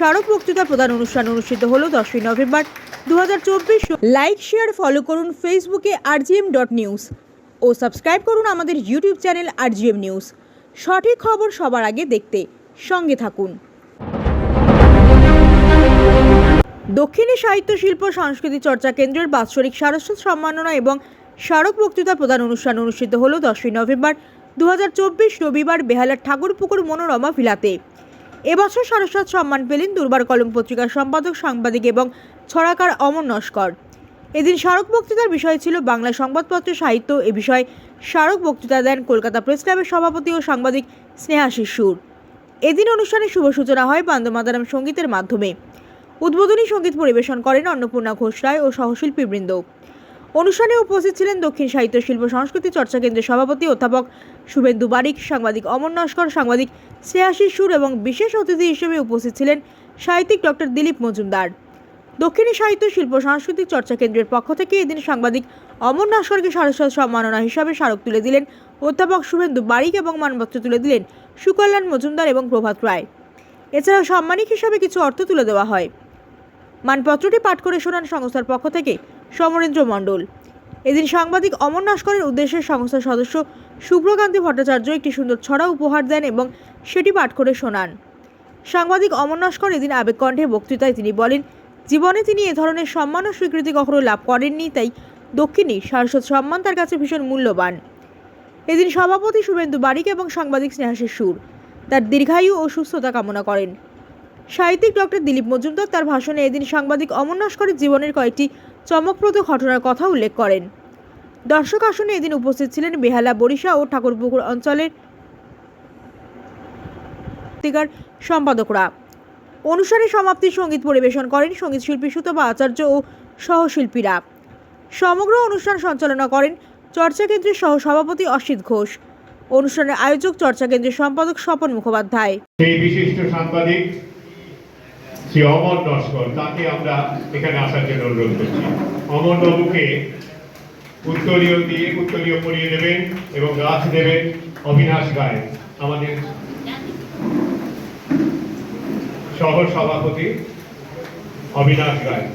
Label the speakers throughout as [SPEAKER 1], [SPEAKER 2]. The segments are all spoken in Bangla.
[SPEAKER 1] স্মারক বক্তৃতা প্রদান অনুষ্ঠান অনুষ্ঠিত হলো দশই নভেম্বর দু হাজার চব্বিশ। লাইক শেয়ার ফলো করুন ফেসবুকে আরজিএম ডট নিউজ ও সাবস্ক্রাইব করুন আমাদের ইউটিউব চ্যানেল আরজিএম নিউজ সঠিক খবর সবার আগে দেখতে সঙ্গে থাকুন। দক্ষিণী সাহিত্য, শিল্প, সংস্কৃতি চর্চা কেন্দ্রের বাৎসরিক সারস্বত সম্মাননা এবং স্মারক বক্তৃতা প্রদান অনুষ্ঠান অনুষ্ঠিত হলো দশই নভেম্বর দু হাজার চব্বিশ রবিবার বেহালার ঠাকুরপুকুর মনোরমা ভিলাতে। এবছর সারস্বত সম্মান পেলেন দুর্বার কলম পত্রিকার সম্পাদক, সাংবাদিক এবং ছড়াকার অমর নস্কর। এদিন স্মারক বক্তৃতার বিষয় ছিল বাংলা সংবাদপত্র সাহিত্য। এ বিষয়ে স্মারক বক্তৃতা দেন কলকাতা প্রেস ক্লাবের সভাপতি ও সাংবাদিক স্নেহাশিস সুর এদিন অনুষ্ঠানের শুভ সূচনা হয় বান্দমাদারাম সঙ্গীতের মাধ্যমে। উদ্বোধনী সংগীত পরিবেশন করেন অন্নপূর্ণা ঘোষ রায় ও সহশিল্পীবৃন্দ। অনুষ্ঠানে উপস্থিত ছিলেন দক্ষিণ সাহিত্য শিল্প সংস্কৃতি চর্চা কেন্দ্রের সভাপতি অধ্যাপক শুভেন্দু বারিক, সাংবাদিক অমর নস্কর, সাংবাদিক শ্রেয়াশিস সুর এবং বিশেষ অতিথি হিসেবে উপস্থিত ছিলেন সাহিত্যিক ডক্টর দিলীপ মজুমদার। দক্ষিণী সাহিত্য শিল্প সাংস্কৃতিক চর্চা কেন্দ্রের পক্ষ থেকে এদিন সাংবাদিক অমর নস্করকে সারস্বত সম্মাননা হিসাবে স্মারক তুলে দিলেন অধ্যাপক শুভেন্দু বারিক এবং মানপত্র তুলে দিলেন সুকল্যাণ মজুমদার এবং প্রভাত রায়। এছাড়াও সাম্মানিক হিসাবে কিছু অর্থ তুলে দেওয়া হয়। মানপত্রটি পাঠ করে শোনান সংস্থার পক্ষ থেকে সমরেন্দ্র মণ্ডল। এদিন সাংবাদিক অমর নস্করের উদ্দেশ্যে সংস্থার সদস্য শুভ্রকান্তি ভট্টাচার্য একটি সুন্দর ছড়া উপহার দেন এবং সেটি পাঠ করে শোনান। সাংবাদিক অমর নস্কর এদিন আবেগকণ্ঠে বক্তৃতায় তিনি বলেন, জীবনে তিনি এ ধরনের সম্মান ও স্বীকৃতি কখনো লাভ করেননি, তাই দক্ষিণী সারস্বত সম্মান তার কাছে ভীষণ মূল্যবান। এদিন সভাপতি শুভেন্দু বারিক এবং সাংবাদিক স্নেহাসের সুর। তার দীর্ঘায়ু ও সুস্থতা কামনা করেন। সাহিত্যিক ডক্টর দিলীপ মজুমদার তার ভাষণে এদিন সাংবাদিক অমর নস্করের জীবনের কয়েকটি চমকপ্রদ ঘটনার কথা উল্লেখ করেন। দর্শক আসনে এদিন উপস্থিত ছিলেন বেহালা বরিশা ও ঠাকুরপুকুর অঞ্চলের পত্রিকার সম্পাদকরা। অনুষ্ঠানে সমাপ্তি সংগীত পরিবেশন করেন সংগীত শিল্পী সুতপা আচার্য ও সহশিল্পীরা। সমগ্র অনুষ্ঠান সঞ্চালনা করেন চর্চা কেন্দ্রের সহ সভাপতি অসিত ঘোষ। অনুষ্ঠানের আয়োজক চর্চা কেন্দ্রের সম্পাদক স্বপন মুখোপাধ্যায়।
[SPEAKER 2] সেই বিশিষ্ট সাংবাদিক শ্রী অমর নস্কর তাকে আমরা এখানে আসার জন্য অনুরোধ করছি। অমর বাবুকে উত্তরীয় দিয়ে উত্তরীয় পরিয়ে দেবেন এবং গাছ দেবেন অবিনাশ গায়ে আমাদের সহ সভাপতি অবিনাশ গায়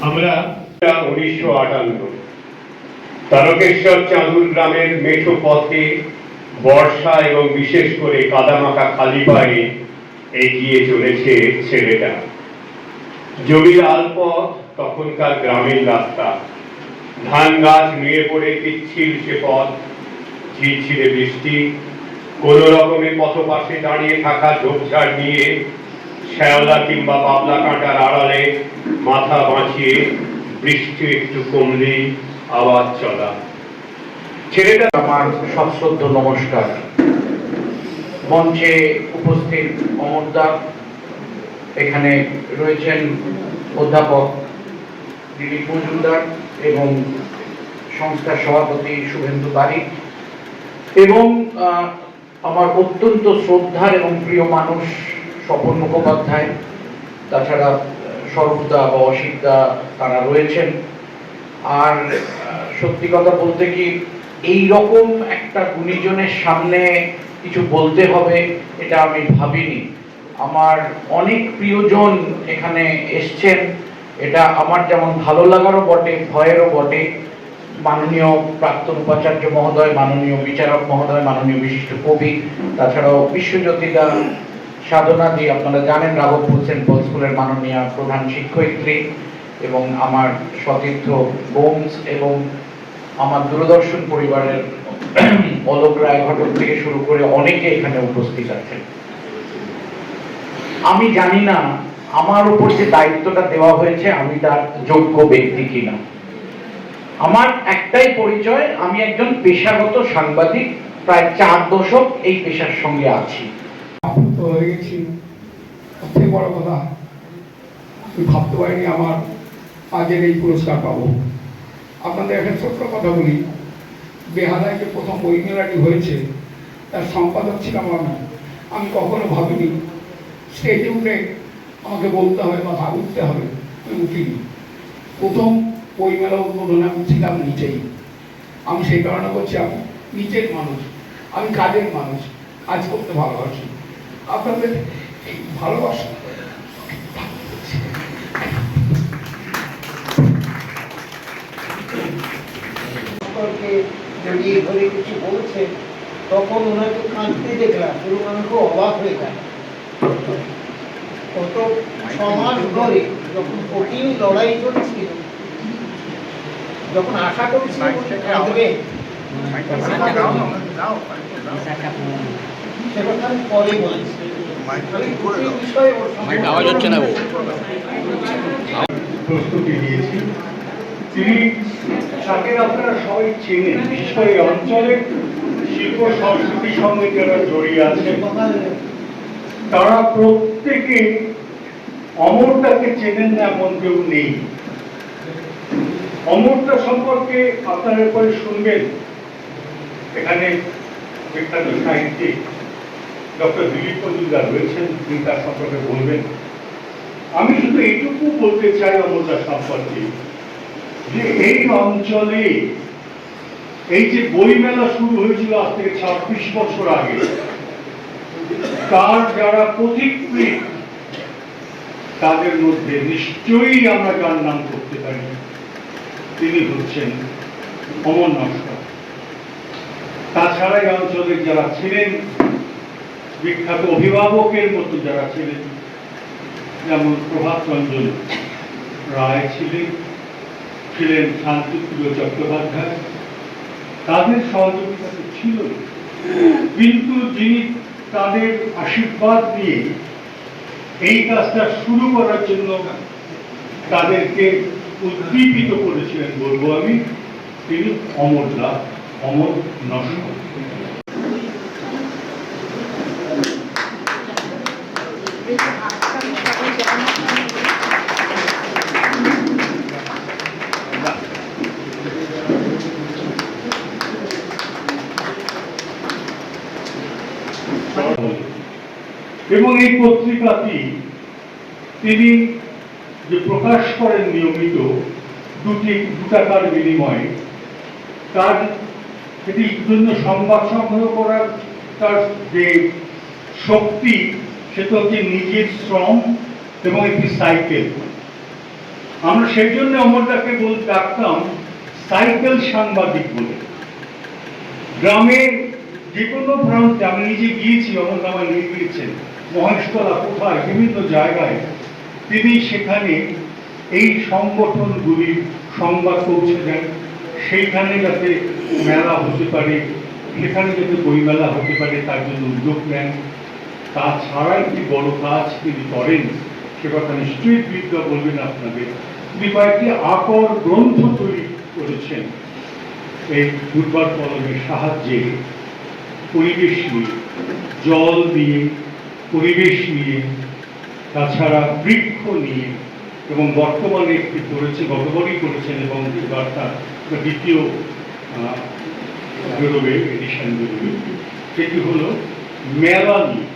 [SPEAKER 2] আমরা উনিশশো আটান্ন। তারকেশ্বর চাঁদুর গ্রামের মেঠো পথে বর্ষা এবং বিশেষ করে কাদামাখা খালি পায়ে এগিয়ে চলেছে ছেলেটা। জমির আলপথ তখনকার গ্রামের রাস্তা। ধান গাছ নুয়ে পড়ে পিচ্ছিল সে পথ। ঝিরঝিরে বৃষ্টি। কোন রকমের পথ পাশে দাঁড়িয়ে থাকা ঝোপঝাড় নিয়ে শ্যাওলা কিংবা পাবলা কাঁটার আড়ালে মাথা বাঁচিয়ে বৃষ্টি একটু কমলেই আওয়াজ চলা। ছেলেটা
[SPEAKER 3] আমার সশ্রদ্ধ নমস্কার। মঞ্চে উপস্থিত অমরদা এখানে রয়েছেন অধ্যাপক দিলীপ মজুমদার এবং সংস্থার সভাপতি শুভেন্দু বারিক এবং আমার অত্যন্ত শ্রদ্ধার এবং প্রিয় মানুষ স্বপন মুখোপাধ্যায়, তাছাড়া স্বরূপদা বা অসিতদা তারা রয়েছেন। আর সত্যি কথা বলতে কি, এই রকম একটা গুণীজনের সামনে কিছু বলতে হবে, এটা আমি ভাবিনি। আমার অনেক প্রিয়জন এখানে এসছেন, এটা আমার যেমন ভালো লাগারও বটে, ভয়েরও বটে। মাননীয় প্রাক্তন উপাচার্য মহোদয়, মাননীয় বিচারক মহোদয়, মাননীয় বিশিষ্ট কবি, তাছাড়াও বিশ্বজ্যোতিদা সাধনা দি আপনারা জানেন রাঘবপুর সেন্ট পল স্কুলের মাননীয় প্রধান শিক্ষয়িত্রী এবং আমার সতীর্থ গোমস এবং আমার দূরদর্শন পরিবারের অলোক রায় ঘটক থেকে শুরু করে অনেকে এখানে উপস্থিত আছেন। আমি জানি না আমার উপর যে দায়িত্বটা দেওয়া হয়েছে, আমি তার যোগ্য ব্যক্তি কিনা। আমার একটাই পরিচয়, আমি একজন পেশাগত সাংবাদিক, প্রায় চার দশক এই পেশার সঙ্গে আছি।
[SPEAKER 4] হয়ে গেছি সবথেকে বড় কথা, আমি ভাবতে পারিনি আমার আজকের এই পুরস্কার পাবো। আপনাদের একটা ছোট্ট কথা বলি। বেহালায় যে প্রথম বই মেলাটি হয়েছে, তার সম্পাদক ছিলাম আমি। আমি কখনো ভাবিনি স্টেজে উঠে আমাকে বলতে হবে বা ভাব উঠতে হবে। আমি উঠিনি। প্রথম বইমেলা উদ্বোধনে আমি ছিলাম নিচেই। আমি সেই কারণে বলছি, আমি নিচের মানুষ, আমি কাজের মানুষ, কাজ করতে ভালোবাসি। আপনাদের এই ভালোবাসা।
[SPEAKER 5] সম্পর্কে জড়িয়ে ধরে কিছু বলছে তখন ওনাকে কাঁদতে দেখলাম এবং আমি খুব অবাক হয়ে গেলাম কত সমাজ ধরে যখন কঠিন লড়াই চলছিল যখন আশা করছিল উনি কাঁদবেন আমি দুটি বিষয়ে ওর
[SPEAKER 6] প্রস্তুতি নিয়েছি। তিনি তাকে আপনারা সবাই চেনেন শিল্প সঙ্গে যারা জড়িয়ে আছে তারা প্রত্যেকে অমরটাকে চেনেন না এমন কেউ নেই। অমরটা সম্পর্কে আপনারা পরে শুনবেন। এখানে বিখ্যাত সাহিত্যিক ডক্টর দিলীপ মজুমদার রয়েছেন, তিনি তার সম্পর্কে বলবেন। আমি শুধু এইটুকু বলতে চাই অমরদা সম্পর্কে, যে এই অঞ্চলে এই যে বইমেলা শুরু হয়েছিল আজ থেকে ছাব্বিশ বছর আগে, তার যারা পথিকৃত তাদের মধ্যে নিশ্চয়ই আমরা যার নাম করতে পারি। তিনি হচ্ছেন অমর নস্কর তাছাড়া এই অঞ্চলের যারা ছিলেন বিখ্যাত অভিভাবকের মতো যারা ছিলেন, যেমন প্রভাত রঞ্জন রায় ছিলেন ছিলেন শান্তিপ্রিয় চট্টোপাধ্যায়। তাদের সহযোগিতা তো ছিল কিন্তু যিনি তাদের আশীর্বাদ দিয়ে এই কাজটা শুরু করার জন্য তাদেরকে উদ্দীপিত করেছিলেন বলব আমি, তিনি অমর দাস অমর নস্কর এবং এই পত্রিকাটি তিনি যে প্রকাশ করেন নিয়মিত দুটি দুটাকার বিনিময়ে, তার এটির জন্য সংবাদ সংগ্রহ করার তার যে শক্তি সেটা হচ্ছে নিজের শ্রম এবং একটি সাইকেল। আমরা সেই জন্য অমরদাকে বল, ডাকতাম সাইকেল সাংবাদিক বলে। গ্রামে যে কোনো প্রান্তে আমি নিজে গিয়েছি অমর আমায় নিয়ে গিয়েছেন। মহেশতলা কোথায়, বিভিন্ন জায়গায়। তিনি সেখানে এই সংগঠনগুলির সংবাদ পৌঁছে দেন। সেইখানে যাতে মেলা হতে পারে, সেখানে যাতে বইমেলা হতে পারে, তার জন্য উদ্যোগ নেন। তাছাড়া একটি বড় কাজ তিনি করেন? সে কথা নিশ্চয়ই বিদ্যা বলবেন আপনাকে। তিনি কয়েকটি আকর গ্রন্থ তৈরি করেছেন। এই দুর্বার কলমের সাহায্যে পরিবেশ নিয়ে, জল নিয়ে, পরিবেশ নিয়ে, তাছাড়া বৃক্ষ নিয়ে এবং বর্তমানে একটি করেছে, গতবারই করেছেন এবং এবার তার দ্বিতীয় বেরোবে এডিশন বেরোবে। সেটি হলো মেলা নিয়ে।